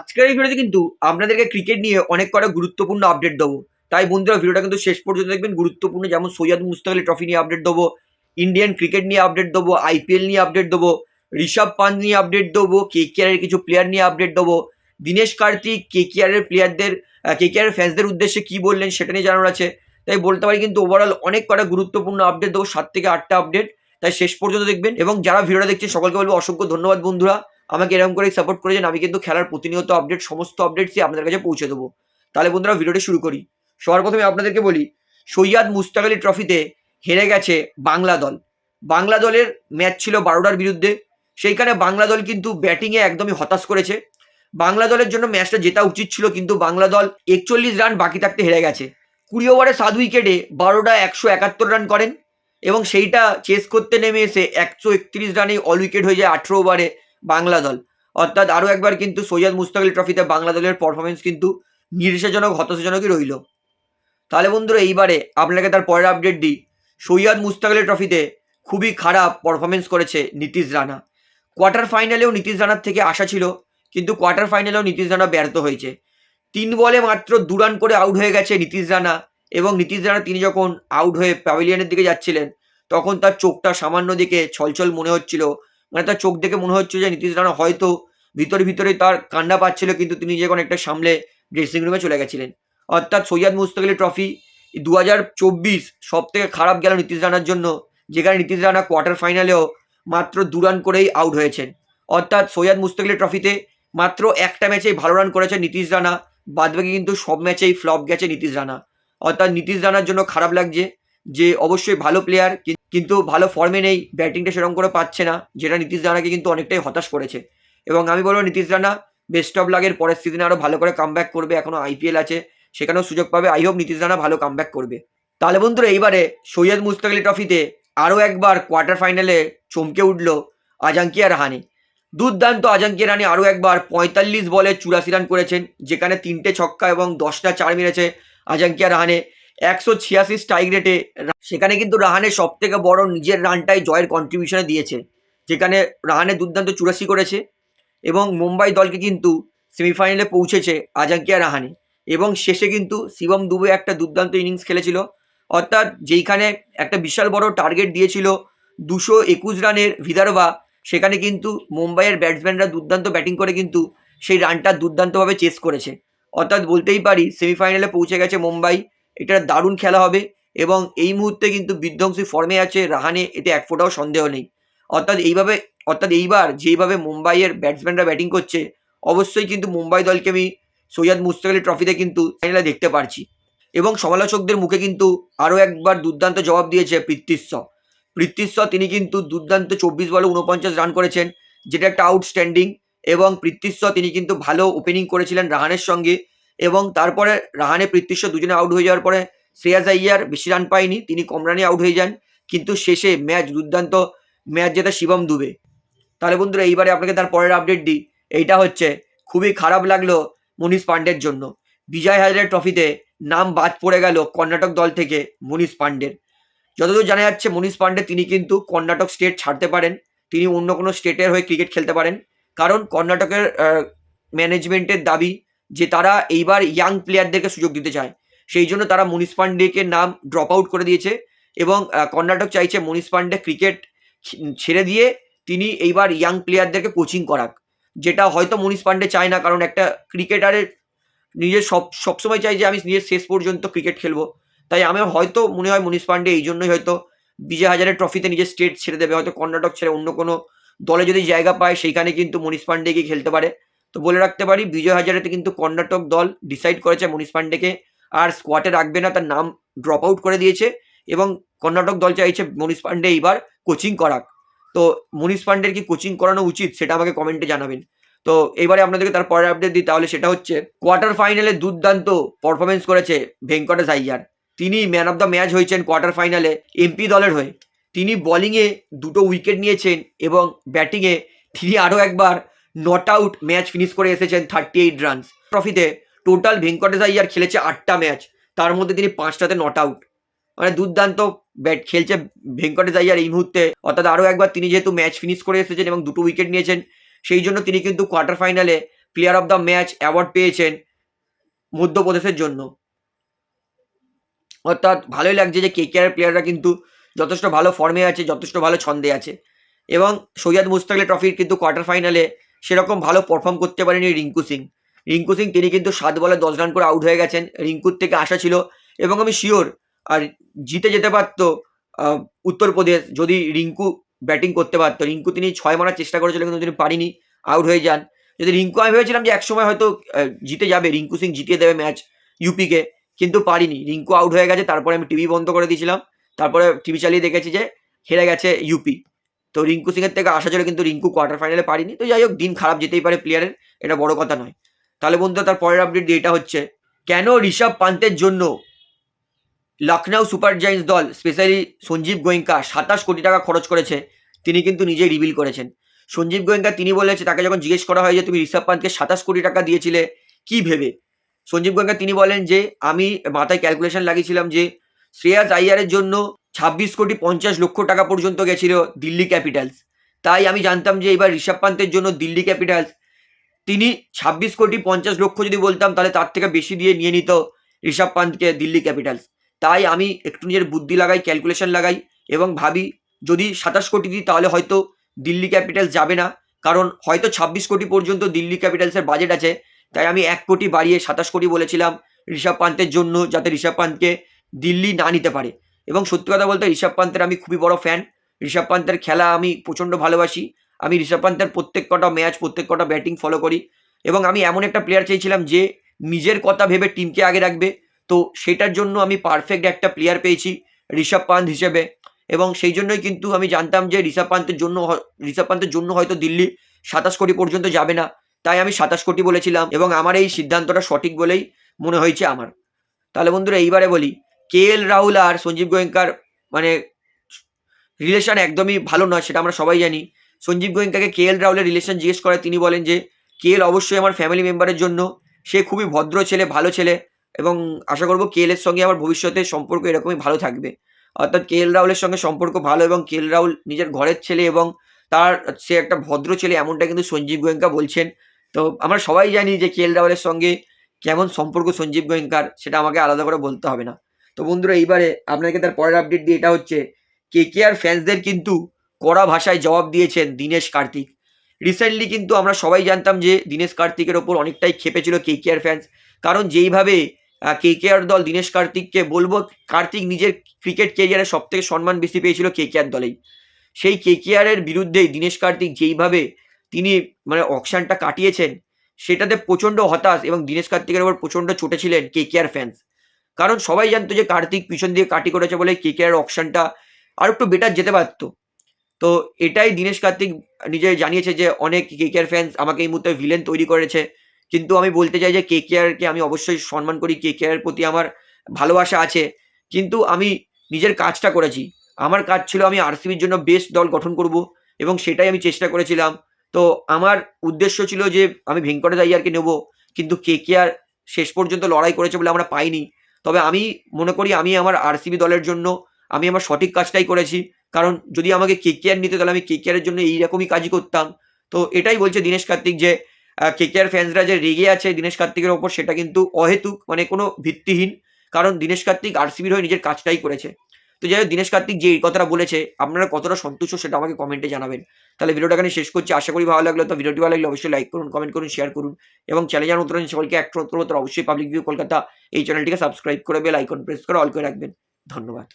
আজকের এই ভিডিওতে কিন্তু আপনাদেরকে ক্রিকেট নিয়ে অনেক কটা গুরুত্বপূর্ণ আপডেট দেবো। তাই বন্ধুরা, ভিডিওটা কিন্তু শেষ পর্যন্ত দেখবেন। গুরুত্বপূর্ণ যেমন সৈয়দ মুস্তাক আলী ট্রফি নিয়ে আপডেট দেবো ইন্ডিয়ান ক্রিকেট নিয়ে আপডেট দেবো আইপিএল নিয়ে আপডেট দেবো, ঋষভ পান্ত নিয়ে আপডেট দেবো কে এর কিছু প্লেয়ার নিয়ে আপডেট দেবো। দীনেশ কার্তিক কে এর প্লেয়ারদের কে এর ফ্যান্সদের উদ্দেশ্যে কি বললেন সেটা নিয়ে জানার আছে। তাই বলতে পারি কিন্তু ওভারঅল অনেক কটা গুরুত্বপূর্ণ আপডেট দেবো, সাত থেকে আটটা আপডেট তাই শেষ পর্যন্ত দেখবেন। এবং যারা ভিডিওটা দেখছে সকলকে বলব অসংখ্য ধন্যবাদ বন্ধুরা। আমাকে এরকম করে সাপোর্ট করেছেন আমি কিন্তু খেলার প্রতিনিয়ত আপডেট সমস্ত আপডেটসই আপনাদের কাছে পৌঁছে দেবো। তাহলে বন্ধুরা ভিডিওটি শুরু করি। সবার প্রথমে আপনাদেরকে বলি, সৈয়াদ মুস্তাক আলী ট্রফিতে হেরে গেছে বাংলা দল। বাংলা দলের ম্যাচ ছিল বারোটার বিরুদ্ধে। সেইখানে বাংলা দল কিন্তু ব্যাটিংয়ে একদমই হতাশ করেছে। বাংলা দলের জন্য ম্যাচটা জেতা উচিত ছিল, কিন্তু বাংলা দল একচল্লিশ রান বাকি থাকতে হেরে গেছে। কুড়ি ওভারে সাত উইকেটে বারোটা একশো একাত্তর রান করেন এবং সেইটা চেস করতে নেমে এসে একশো একত্রিশ রানে অল উইকেট হয়ে যায় আঠেরো ওভারে বাংলা দল। অর্থাৎ আরও একবার কিন্তু সৈয়দ মুস্তাক আলী ট্রফিতে বাংলা দলের পারফরমেন্স কিন্তু নিরাশাজনক হতাশাজনকই রইল। তাহলে বন্ধুরা, এইবারে আপনাকে তার পরের আপডেট দিই। সৈয়দ মুস্তাক আলী ট্রফিতে খুবই খারাপ পারফরমেন্স করেছে নীতিশ রানা। কোয়ার্টার ফাইনালেও নীতিশ রানার থেকে আশা ছিল, কিন্তু কোয়ার্টার ফাইনালেও নীতিশ রানা ব্যর্থ হয়েছে। তিন বলে মাত্র দু রান করে আউট হয়ে গেছে নীতিশ রানা এবং নীতিশ রানা তিনি যখন আউট হয়ে প্যাভিলিয়নের দিকে যাচ্ছিলেন, তখন তার চোখটা সামান্য দিকে ছলছল মনে হচ্ছিল। মানে তার চোখ দেখে মনে হচ্ছে যে নীতিশ রানা হয়তো ভিতরে ভিতরে তার কান্না পাচ্ছিল, কিন্তু তিনি যখন একটা সামলে ড্রেসিং রুমে চলে গেছিলেন। অর্থাৎ সৈয়দ মুস্তাক আলী ট্রফি দু হাজার চব্বিশ সব থেকে খারাপ গেল নীতিশ রানার জন্য, যেখানে নীতিশ রানা কোয়ার্টার ফাইনালেও মাত্র দু রান করেই আউট হয়েছেন। অর্থাৎ সৈয়দ মুস্তাক আলী ট্রফিতে মাত্র একটা ম্যাচেই ভালো রান করেছে নীতিশ রানা বাদবাকি কিন্তু সব ম্যাচেই ফ্লপ গেছে নীতিশ রানা। অর্থাৎ নীতিশ রানার জন্য খারাপ লাগছে যে অবশ্যই ভালো প্লেয়ার কিন্তু ভালো ফর্মে নেই ব্যাটিংটা সেরকম করে পাচ্ছে না, যেটা নীতিশ রানাকে কিন্তু অনেকটাই হতাশ করেছে। এবং আমি বলব নীতিশ রানা বেস্ট অফ লাগের পরের সিজনে আরও ভালো করে কামব্যাক করবে এখনও আইপিএল আছে, সেখানেও সুযোগ পাবে। আই হোপ নীতিশ রানা ভালো কামব্যাক করবে। তাহলে বন্ধুরা, এইবারে সৈয়দ মুস্তাক আলী ট্রফিতে আরও একবার কোয়ার্টার ফাইনালে চমকে উঠল আজাঙ্কিয়া রাহানে। দুর্দান্ত আজাঙ্কিয়া রানি আরও একবার পঁয়তাল্লিশ বলে চুরাশি রান করেছেন, যেখানে তিনটে ছক্কা এবং দশটা চার মেরেছে আজাঙ্কিয়া রাহানে। একশো ছিয়াশি স্ট্রাইক রেটে সেখানে কিন্তু রাহানে সব থেকে বড় নিজের রানটাই জয়ের কন্ট্রিবিউশনে দিয়েছে। যেখানে রাহানে দুর্দান্ত চুরাশি করেছে এবং মুম্বাই দলকে কিন্তু সেমিফাইনালে পৌঁছেছে আজাঙ্কিয়া রাহানে। এবং শেষে কিন্তু শিবম দুবে একটা দুর্দান্ত ইনিংস খেলেছিল। অর্থাৎ যেইখানে একটা বিশাল বড় টার্গেট দিয়েছিল দুশো একুশ রানের ভিদারবা সেখানে কিন্তু মুম্বাইয়ের ব্যাটসম্যানরা দুর্দান্ত ব্যাটিং করে কিন্তু সেই রানটা দুর্দান্তভাবে চেস করেছে। অর্থাৎ বলতেই পারি সেমিফাইনালে পৌঁছে গেছে মুম্বাই। এটা দারুণ খেলা হবে এবং এই মুহূর্তে কিন্তু বিধ্বংসী ফর্মে আছে রাহানে, এতে এক ফোটাও সন্দেহ নেই। অর্থাৎ এইভাবে, অর্থাৎ এইবার যেইভাবে মুম্বাইয়ের ব্যাটসম্যানরা ব্যাটিং করছে, অবশ্যই কিন্তু মুম্বাই দলকে আমি সৈয়দ মুস্তাক আলী ট্রফিতে কিন্তু ফাইনালে দেখতে পারছি। এবং সমালোচকদের মুখে কিন্তু আরও একবার দুর্দান্ত জবাব দিয়েছে পৃথ্বীশ পৃথ্বীশ তিনি কিন্তু দুর্দান্ত চব্বিশ বলে উনপঞ্চাশ রান করেছেন, যেটা একটা আউটস্ট্যান্ডিং এবং পৃথ্বীশ তিনি কিন্তু ভালো ওপেনিং করেছিলেন রাহানের সঙ্গে। এবং তারপরে রাহানে পৃথ্বীশ দুজনে আউট হয়ে যাওয়ার পরে শ্রেয়াস আইয়ার বেশি রান পায়নি, তিনি কম রানে আউট হয়ে যান। কিন্তু শেষে ম্যাচ দুর্দান্ত, ম্যাচ জেতা শিবম দুবে। তাহলে বন্ধুরা, এইবারে আপনাকে তার পরের আপডেট দিই। এইটা হচ্ছে, খুবই খারাপ লাগল মনীষ পাণ্ডের জন্য। বিজয় হাজারের ট্রফিতে নাম বাদ পড়ে গেল কর্ণাটক দল থেকে মনীষ পাণ্ডের যতদূর জানা যাচ্ছে, মনীষ পাণ্ডে তিনি কিন্তু কর্ণাটক স্টেট ছাড়তে পারেন। তিনি অন্য কোনো স্টেটের হয়ে ক্রিকেট খেলতে পারেন। কারণ কর্ণাটকের ম্যানেজমেন্টের দাবি যে তারা এইবার ইয়াং প্লেয়ারদেরকে সুযোগ দিতে চায়। সেই জন্য তারা মনীষ পাণ্ডেকে নাম ড্রপ আউট করে দিয়েছে এবং কর্ণাটক চাইছে মনীষ পাণ্ডে ক্রিকেট ছেড়ে দিয়ে তিনি এইবার ইয়াং প্লেয়ারদেরকে কোচিং করাক। যেটা হয়তো মনীষ পাণ্ডে চায় না, কারণ একটা ক্রিকেটারের নিজের সব, সবসময় চাই যে আমি নিজের শেষ পর্যন্ত ক্রিকেট খেলব। তাই আমার হয়তো, মনে হয় মনীষ পাণ্ডে এই জন্যই হয়তো বিজয় হাজারের ট্রফিতে নিজের স্টেট ছেড়ে দেবে। হয়তো কর্ণাটক ছেড়ে অন্য কোনো দলে যদি জায়গা পায়, সেইখানে কিন্তু মনীষ পাণ্ডে গিয়ে খেলতে পারে। তো বলে রাখতে পারি, বিজয় হাজারেতে কিন্তু কর্ণাটক দল ডিসাইড করেছে মনীষ পাণ্ডেকে আর স্কোয়াডে রাখবে না, তার নাম ড্রপ আউট করে দিয়েছে এবং কর্ণাটক দল চাইছে মনীষ পাণ্ডে এইবার কোচিং করাক। তো মনীষ পাণ্ডের কি কোচিং করানো উচিত সেটা আমাকে কমেন্টে জানাবেন। তো এবারে আপনাদেরকে তার পরের আপডেট দিই, তাহলে সেটা হচ্ছে কোয়ার্টার ফাইনালে দুর্দান্ত পারফরমেন্স করেছে ভেঙ্কটেশ আইয়ার তিনি ম্যান অফ দ্য ম্যাচ হয়েছেন কোয়ার্টার ফাইনালে এমপি দলের হয়ে। তিনি বলিংয়ে দুটো উইকেট নিয়েছেন এবং ব্যাটিংয়ে তিনি আরও একবার নট আউট ম্যাচ ফিনিশ করে এসেছেন থার্টি এইট রানস ট্রফিতে টোটাল ভেঙ্কটেশ আইয়ার খেলেছে আটটা ম্যাচ তার মধ্যে তিনি পাঁচটাতে নট আউট মানে দুর্দান্ত ব্যাট খেলছে ভেঙ্কটেশ আইয়ার এই মুহূর্তে। অর্থাৎ আরও একবার তিনি যেহেতু ম্যাচ ফিনিশ করে এসেছেন এবং দুটো উইকেট নিয়েছেন, সেই জন্য তিনি কিন্তু কোয়ার্টার ফাইনালে player of the match award পেয়েছেন মধ্যপ্রদেশের জন্য। অর্থাৎ ভালোই লাগছে যে কে কেয়ারের প্লেয়াররা কিন্তু যথেষ্ট ভালো ফর্মে আছে, যথেষ্ট ভালো ছন্দে আছে। এবং সৈয়দ মুস্তাকিল ট্রফির কিন্তু কোয়ার্টার ফাইনালে সেরকম ভালো পারফর্ম করতে পারেনি রিঙ্কু সিং। রিঙ্কু সিং তিনি কিন্তু সাত বলে দশ রান করে আউট হয়ে গেছেন। রিঙ্কুর থেকে আশা ছিল এবং আমি শিওর আর জিতে যেতে পারত উত্তরপ্রদেশ যদি রিঙ্কু ব্যাটিং করতে পারতো। রিঙ্কু তিনি ছয় মারার চেষ্টা করেছিলেন কিন্তু তিনি পারিনি আউট হয়ে যান। যদি রিঙ্কু, আমি ভেবেছিলাম যে একসময় হয়তো জিতে যাবে, রিঙ্কু সিং জিতিয়ে দেবে ম্যাচ ইউপিকে কিন্তু পারিনি। রিঙ্কু আউট হয়ে গেছে, তারপরে আমি টিভি বন্ধ করে দিয়েছিলাম। তারপরে টিভি চালিয়ে দেখেছি যে হেরে গেছে ইউপি তো রিঙ্কু সিংয়ের থেকে আসা ছিল কিন্তু রিঙ্কু কোয়ার্টার ফাইনালে পারিনি। তো যাই হোক দিন খারাপ যেতেই পারে প্লেয়ারের এটা বড় কথা নয়। তাহলে বন্ধুরা, তার পরের আপডেট এটা হচ্ছে, কেন ঋষভ পান্তের জন্য লখনৌ সুপার জায়ান্টস দল স্পেশালি সঞ্জীব গোয়েঙ্কা, সাতাশ কোটি টাকা খরচ করেছে, তিনি কিন্তু নিজেই রিভিল করেছেন। সঞ্জীব গোয়েঙ্কা তিনি বলেছে, তাকে যখন জিজ্ঞেস করা হয় যে, তুমি ঋষভ পান্তকে সাতাশ কোটি টাকা দিয়েছিলে, কি ভেবে? সঞ্জীব গোয়েঙ্কা তিনি বলেন যে, আমি মাথায় ক্যালকুলেশন লাগিয়েছিলাম যে, শ্রেয়াস আইয়ারের জন্য ছাব্বিশ কোটি পঞ্চাশ লক্ষ টাকা পর্যন্ত গেছিল দিল্লি ক্যাপিটালস। তাই আমি জানতাম যে এবার ঋষভ পান্তের জন্য দিল্লি ক্যাপিটালস। তিনি ছাব্বিশ কোটি পঞ্চাশ লক্ষ যদি বলতাম, তাহলে তার থেকে বেশি দিয়ে নিয়ে নিত ঋষভ পান্তকে দিল্লি ক্যাপিটালস। তাই আমি একটু নিজের বুদ্ধি লাগাই, ক্যালকুলেশন লাগাই এবং ভাবি, যদি সাতাশ কোটি দিই, তাহলে হয়তো দিল্লি ক্যাপিটালস যাবে না। কারণ হয়তো ছাব্বিশ কোটি পর্যন্ত দিল্লি ক্যাপিটালসের বাজেট আছে। তাই আমি এক কোটি বাড়িয়ে সাতাশ কোটি বলেছিলাম ঋষভ পান্তের জন্য, যাতে ঋষভ পান্তকে দিল্লি না নিতে পারে। এবং সত্যি কথা বলতে ঋষভ পান্তের আমি খুবই বড় ফ্যান ঋষভ পান্তের খেলা আমি প্রচণ্ড ভালোবাসি। আমি ঋষভ পান্তের প্রত্যেক কটা ম্যাচ প্রত্যেক কটা ব্যাটিং ফলো করি এবং আমি এমন একটা প্লেয়ার চেয়েছিলাম যে নিজের কথা ভেবে টিমকে আগে রাখবে। তো সেটার জন্য আমি পারফেক্ট একটা প্লেয়ার পেয়েছি ঋষভ পান্ত হিসেবে এবং সেই জন্যই কিন্তু আমি জানতাম যে ঋষভ পান্তের জন্য ঋষভ পান্তের জন্য হয়তো দিল্লি সাতাশ কোটি পর্যন্ত যাবে না। তাই আমি সাতাশ কোটি বলেছিলাম এবং আমার এই সিদ্ধান্তটা সঠিক বলেই মনে হয়েছে আমার। তাহলে বন্ধুরা এইবারে বলি কে এল রাহুল আর সঞ্জীব গোয়েঙ্কার মানে রিলেশন একদমই ভালো নয়, সেটা আমরা সবাই জানি। সঞ্জীব গোয়েঙ্কাকে কে এল রাহুলের রিলেশন জিজ্ঞেস করে তিনি বলেন যে কে এল অবশ্যই আমার ফ্যামিলি মেম্বারের জন্য, সে খুবই ভদ্র ছেলে, ভালো ছেলে, এবং আশা করব কে এলের সঙ্গে আমার ভবিষ্যতে সম্পর্ক এরকমই ভালো থাকবে। অর্থাৎ কে এল রাহুলের সঙ্গে সম্পর্ক ভালো এবং কে এল রাহুল নিজের ঘরের ছেলে এবং তার, সে একটা ভদ্র ছেলে এমনটা কিন্তু সঞ্জীব গোয়েঙ্কা বলছেন। তো আমরা সবাই জানি যে কে এল রাহুলের সঙ্গে কেমন সম্পর্ক সঞ্জীব গোয়েঙ্কার, সেটা আমাকে আলাদা করে বলতে হবে না। তো বন্ধুরা, এইবারে আপনাকে তার পরের আপডেট দিয়ে এটা হচ্ছে কে কে আর ফ্যান্সদের কিন্তু কড়া ভাষায় জবাব দিয়েছেন দীনেশ কার্তিক। রিসেন্টলি কিন্তু আমরা সবাই জানতাম যে দীনেশ কার্তিকের ওপর অনেকটাই খেপেছিল কে কে আর ফ্যান্স কারণ যেইভাবে কে কে আর দল দীনেশ কার্তিককে বলব, কার্তিক নিজের ক্রিকেট কেরিয়ারে সব থেকে সম্মান বেশি পেয়েছিল কে কে আর দলেই। সেই কে কে আরের বিরুদ্ধেই দীনেশ কার্তিক যেইভাবে তিনি মানে অকশানটা কাটিয়েছেন, সেটাতে প্রচণ্ড হতাশ এবং দীনেশ কার্তিকের ওপর প্রচণ্ড চটেছিলেন কে কে আর ফ্যান্স কারণ সবাই জানতো যে কার্তিক পিছন দিয়ে কাটি করেছে বলে কে কে আর অকশানটা আর একটু বেটার যেতে পারতো। তো এটাই দীনেশ কার্তিক নিজে জানিয়েছে যে অনেক কে কে আর ফ্যান্স আমাকে এই মুহূর্তে ভিলেন তৈরি করেছে। কিন্তু আমি বলতে চাই যে কে কে আরকে আমি অবশ্যই সম্মান করি। কে কে আর প্রতি আমার ভালোবাসা আছে। কিন্তু আমি নিজের কাজটা করেছি। আমার কাজ ছিল আমি আরসিবির জন্য বেস্ট দল গঠন করব এবং সেটাই আমি চেষ্টা করেছিলাম। তো আমার উদ্দেশ্য ছিল যে আমি ভেঙ্কটেশ নেব। কিন্তু কে কে আর শেষ পর্যন্ত লড়াই করেছে বলে আমরা পাইনি। তবে আমি মনে করি আমি আমার আরসিবি দলের জন্য আমি আমার সঠিক কাজটাই করেছি। কারণ যদি আমাকে কে কেয়ার নিতে তাহলে আমি কে কেয়ারের জন্য এইরকমই কাজই করতাম। তো এটাই বলছে দীনেশ কার্তিক যে কে কেয়ার ফ্যান্সরা যে রেগে আছে দীনেশ কার্তিকের ওপর সেটা কিন্তু অহেতুক মানে কোনো ভিত্তিহীন। কারণ দীনেশ কার্তিক আরসিবির হয়ে নিজের কাজটাই করেছে। তো যাই হোক, দীনেশ কার্তিক যে এই কথাটা বলেছে, আপনারা কতটা সন্তুষ্ট সেটা আমাকে কমেন্টে জানাবেন। তাহলে ভিডিওটা এখানে শেষ করছি। আশা করি ভালো লাগল। তো ভিডিওটি ভালো লাগলে অবশ্যই লাইক করুন কমেন্ট করুন শেয়ার করুন। এবং চ্যানেল জানার উত্তর সকলকে এক উত্তর অবশ্যই পাবলিক ভিউ কলকাতা এই চ্যানেলটিকে সাবস্ক্রাইব করে বেল আইকন প্রেস করে অল করে রাখবেন। ধন্যবাদ।